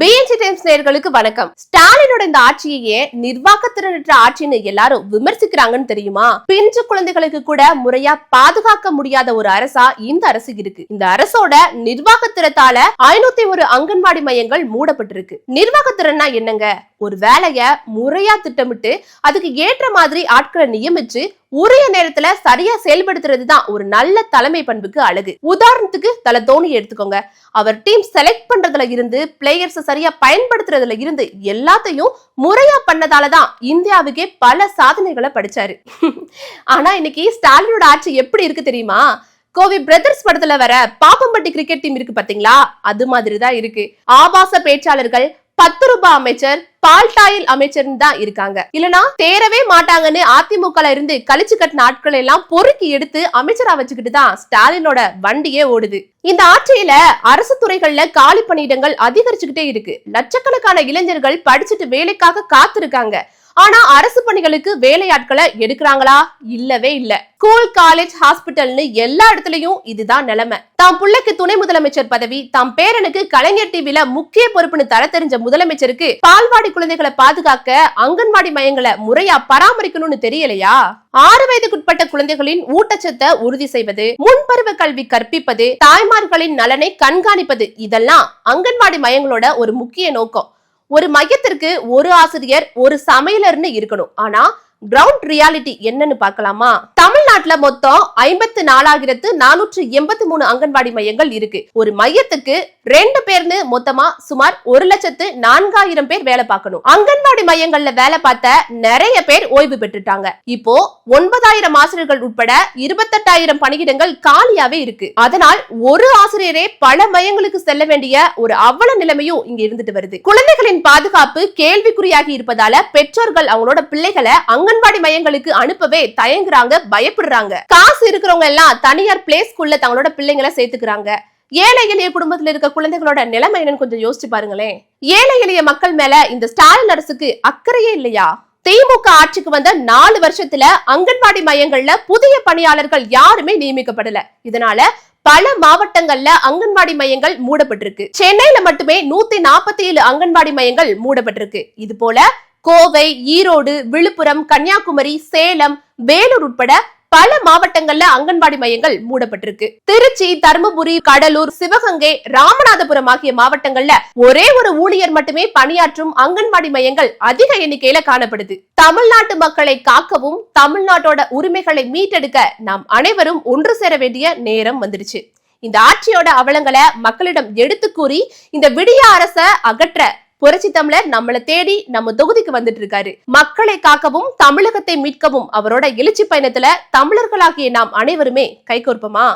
BNC times நேர்களுக்கு வணக்கம். ஸ்டாலினோட இந்த ஆட்சியையே நிர்வாகத்திறனற்ற ஆட்சின்னு எல்லாரும் விமர்சிக்கிறாங்கன்னு தெரியுமா? பிஞ்சு குழந்தைகளுக்கு கூட முறையா பாதுகாக்க முடியாத ஒரு அரசா இந்த அரசு இருக்கு. இந்த அரசோட நிர்வாகத்திறத்தால ஐநூத்தி ஒரு அங்கன்வாடி மையங்கள் மூடப்பட்டிருக்கு. நிர்வாகத்திறன்னா என்னங்க? ஒரு வேலையை முறையா திட்டமிட்டு அதுக்கு ஏற்ற மாதிரி ஆட்களை நியமிச்சு உரிய நேரத்துல சரியா செயல்படுத்துறது தான் ஒரு நல்ல தலைமை பண்புக்கு அழகு. உதாரணத்துக்கு தல தோனி எடுத்துக்கோங்க. அவர் டீம் செலக்ட் பண்றதுல இருந்து பிளேயர்ஸ் சரியா பயன்படுத்துறதுல இருந்து எல்லாத்தையும் முறையா பண்ணதால தான் இந்தியாவுக்கே பல சாதனைகளை படிச்சாரு. ஆனா இன்னைக்கு ஸ்டாலினோட ஆட்சி எப்படி இருக்கு தெரியுமா? கோவி பிரதர்ஸ் படத்துல வர பாப்பம்பட்டி கிரிக்கெட் டீம் இருக்கு பாத்தீங்களா? அது மாதிரி தான் இருக்கு. ஆபாச பேச்சாளர்கள் பத்து ரூபாய் அமைச்சர் பால்டாயில் அமைச்சர்னு தான் இருக்காங்க. இல்லனா தேரவே மாட்டாங்கன்னு அதிமுக இருந்து கழிச்சு கட்டின ஆட்கள் எல்லாம் பொறுக்கி எடுத்து அமைச்சரா வச்சுக்கிட்டு தான் ஸ்டாலினோட வண்டியே ஓடுது. இந்த ஆட்சியில அரசு துறைகள்ல காலி பணியிடங்கள் அதிகரிச்சுக்கிட்டே இருக்கு. லட்சக்கணக்கான இளைஞர்கள் படிச்சுட்டு வேலைக்காக காத்திருக்காங்க. ஆனா அரசு பணிகளுக்கு வேலையாட்களை எடுக்கிறாங்களா? இல்லவே இல்ல. ஸ்கூல் காலேஜ் ஹாஸ்பிட்டல்னு எல்லா இடத்துலயும் இதுதான் நிலைமை. தாம் பிள்ளைக்கு துணை முதலமைச்சர் பதவி தாம் பேரனுக்கு கலைஞர் டிவில முக்கிய பொறுப்புன்னு தர தெரிஞ்ச முதலமைச்சருக்கு பால்வாடி குழந்தைகளை பாதுகாக்க அங்கன்வாடி மையங்களை முறையா பராமரிக்கணும்னு தெரியலையா? ஆறு வயதுக்குட்பட்ட குழந்தைகளின் ஊட்டச்சத்தை உறுதி செய்வது முன்பருவ கல்வி கற்பிப்பது தாய்மார்களின் நலனை கண்காணிப்பது இதெல்லாம் அங்கன்வாடி மையங்களோட ஒரு முக்கிய நோக்கம். ஒரு மையத்திற்கு ஒரு ஆசிரியர் ஒரு சமையலர்னு இருக்கணும். ஆனா கிரவுண்ட் ரியாலிட்டி என்னன்னு பார்க்கலாமா? தமிழ்நாட்டுல மொத்தம் ஐம்பத்து நாலாயிரத்து நானூற்று எண்பத்தி மூணு அங்கன்வாடி மையங்கள் இருக்கு. ஒரு மையத்துக்கு ரெண்டு பேர்னு மொத்தமா சுமார் ஒரு லட்சத்து நான்காயிரம் பேர் வேலை பார்க்கணும். அங்கன்வாடி மையங்கள்ல வேலை பார்த்த நிறைய பேர் ஓய்வு பெற்றுட்டாங்க. இப்போ ஒன்பதாயிரம் ஆசிரியர்கள் உட்பட இருபத்தெட்டாயிரம் பணியிடங்கள் காலியாவே இருக்கு. அதனால் ஒரு ஆசிரியரே பல மையங்களுக்கு செல்ல வேண்டிய ஒரு அவல நிலைமையும் இங்க இருந்துட்டு வருது. குழந்தைகளின் பாதுகாப்பு கேள்விக்குறியாகி இருப்பதால பெற்றோர்கள் அவங்களோட பிள்ளைகளை அங்கன்வாடி மையங்களுக்கு அனுப்பவே தயங்குறாங்க பயப்படுறாங்க. காசு இருக்கிறவங்க எல்லாம் தனியார் பிளே ஸ்கூல்ல தங்களோட பிள்ளைங்களை சேர்த்துக்கிறாங்க. ஏழை எளிய குடும்பத்தில் இருக்க குழந்தைகளோட நிலைமை என்னன்னு கொஞ்சம் யோசிச்சு பாருங்களேன். ஏழை எளிய மக்கள் மேல இந்த ஸ்டாலின் அரசுக்கு அக்கறையே இல்லையா? திமுக ஆட்சிக்கு வந்த நாலு வருஷத்துல அங்கன்வாடி மையங்கள்ல புதிய பணியாளர்கள் யாருமே நியமிக்கப்படல. இதனால பல மாவட்டங்கள்ல அங்கன்வாடி மையங்கள் மூடப்பட்டிருக்கு. சென்னையில மட்டுமே நூத்தி நாற்பத்தி ஏழு அங்கன்வாடி மையங்கள் மூடப்பட்டிருக்கு. இது போல கோவை ஈரோடு விழுப்புரம் கன்னியாகுமரி சேலம் வேலூர் உட்பட பல மாவட்டங்கள்ல அங்கன்வாடி மையங்கள் மூடப்பட்டிருக்கு. திருச்சி தருமபுரி கடலூர் சிவகங்கை ராமநாதபுரம் ஆகிய மாவட்டங்கள்ல ஒரே ஒரு ஊழியர் மட்டுமே பணியாற்றும் அங்கன்வாடி மையங்கள் அதிக எண்ணிக்கையில காணப்படுது. தமிழ்நாட்டு மக்களை காக்கவும் தமிழ்நாட்டோட உரிமைகளை மீட்டெடுக்க நாம் அனைவரும் ஒன்று சேர வேண்டிய நேரம் வந்துடுச்சு. இந்த ஆட்சியோட அவலங்களை மக்களிடம் எடுத்து கூறி இந்த விடிய அரச அகற்ற புரட்சி தமிழர் நம்மளை தேடி நம்ம தொகுதிக்கு வந்துட்டு இருக்காரு மக்களை காக்கவும் தமிழகத்தை மீட்கவும் அவரோட எழுச்சி பயணத்துல தமிழர்களாகிய நாம் அனைவருமே கைகோர்ப்போமா?